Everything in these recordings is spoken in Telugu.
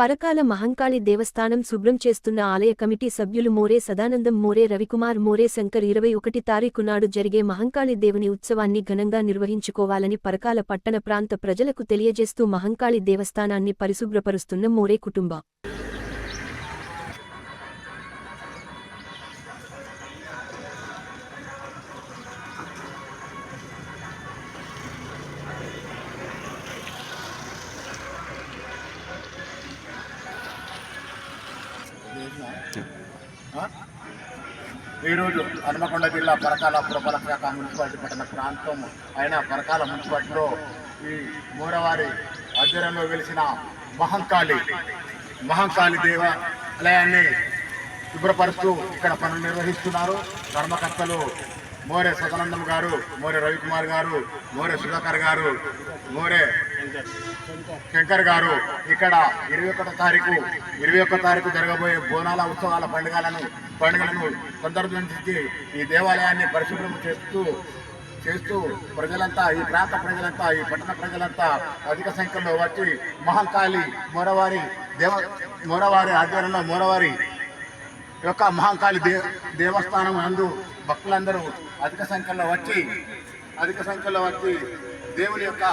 పరకాల మహంకాళి దేవస్థానం శుభ్రం చేస్తున్న ఆలయ కమిటీ సభ్యులు మోరే సదానందం మోరే రవికుమార్ మోరే శంకర్ ఇరవై ఒకటి తారీఖు నాడు జరిగే మహంకాళి దేవుని ఉత్సవాన్ని ఘనంగా నిర్వహించుకోవాలని పరకాల పట్టణ ప్రాంత ప్రజలకు తెలియజేస్తూ మహంకాళి దేవస్థానాన్ని పరిశుభ్రపరుస్తున్న మోరే కుటుంబ. ఈరోజు హనుమకొండ జిల్లా పరకాల పురపాలక శాఖ మున్సిపాలిటీ పట్టణ ప్రాంతం అయిన పరకాల మున్సిపాలిటీలో ఈ మూడవారి ఆధ్వర్యంలో వెలిసిన మహంకాళి మహంకాళి దేవాలయాన్ని శుభ్రపరుస్తూ ఇక్కడ పనులు నిర్వహిస్తున్నారు. కర్మకర్తలు మోరే సదానందం గారు మోరే రవికుమార్ గారు మోరే సుధాకర్ గారు మోరే శంకర్ గారు ఇక్కడ ఇరవై ఒకటో తారీఖు ఇరవై ఒక్క తారీఖు జరగబోయే బోనాల ఉత్సవాల పండుగలను పండుగలను సందర్భించి ఈ దేవాలయాన్ని పరిశుభ్రం చేస్తూ చేస్తూ ప్రజలంతా ఈ ప్రాంత ప్రజలంతా ఈ పట్టణ ప్రజలంతా అధిక సంఖ్యలో వచ్చి మహంకాళి మోరవారి దేవ మోరవారి ఆధ్వర్యంలో మోరవారి యొక్క మహంకాళి దే దేవస్థానం నందు భక్తులందరూ అధిక సంఖ్యలో వచ్చి అధిక సంఖ్యలో వచ్చి దేవుని యొక్క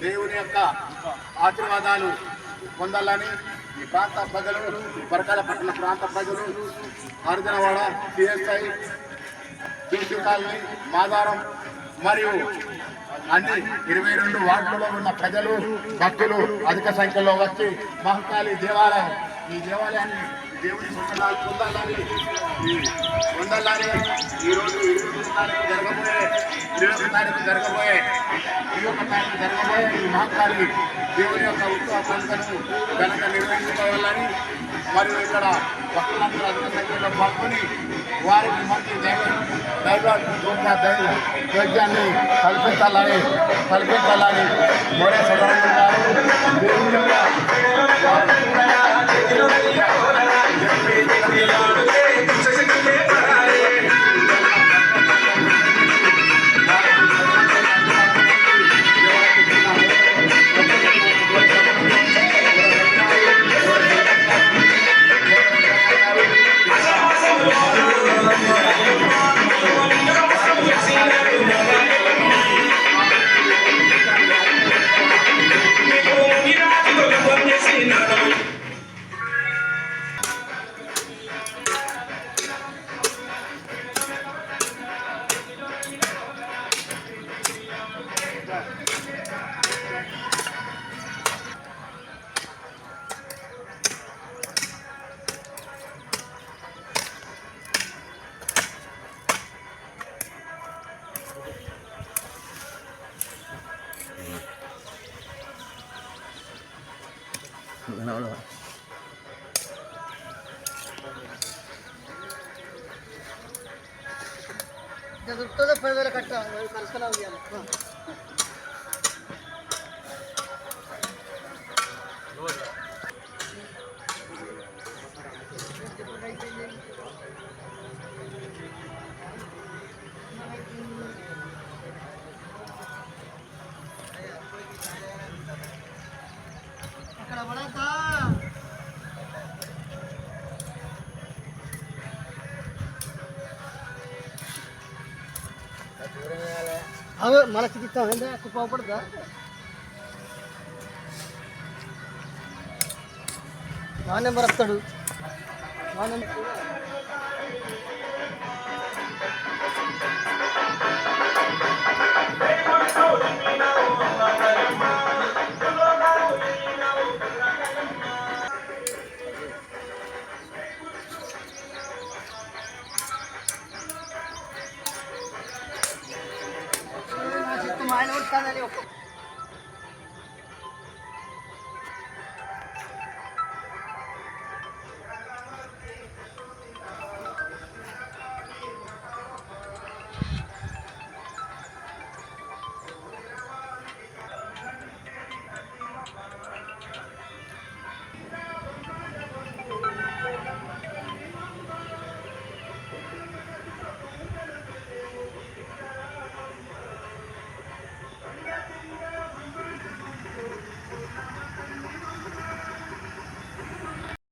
దేవుని యొక్క ఆశీర్వాదాలు పొందాలని ఈ ప్రాంత ప్రజలు బరకాల పట్టణ ప్రాంత ప్రజలు Arjunavada CSI BC colony Madaram మరియు అన్ని ఇరవై రెండు వార్డులలో ఉన్న ప్రజలు భక్తులు అధిక సంఖ్యలో వచ్చి మహంకాళి దేవాలయం ఈ దేవాలయాన్ని దేవుని పొందాలని ఈ పొందాలని ఈరోజు జరగబోయే ఇరవై తారీఖు జరగబోయే ఇరవై ఒక తారీఖు జరగబోయే ఈ మహంకాళి దేవుని యొక్క ఉత్సవ పండుగను కనుక నిర్వహించుకోవాలని మరియు ఇక్కడ భక్తులందరూ అధిక సంఖ్యలో పాల్గొని వారికి మంచి దైవ దైవ దైవ కల్పించాలని కల్పించాలని మోరే సదానంద గారు దేవుని దొరుకుతుందో పదివేలు కట్టాలి కలుసుకున్నా అవి మన చికిత్స ఏంటంటే పోపడదా నా నెంబర్ వస్తాడు. నా నెంబర్ മാല കൊടുക്കാന്നല്ലേ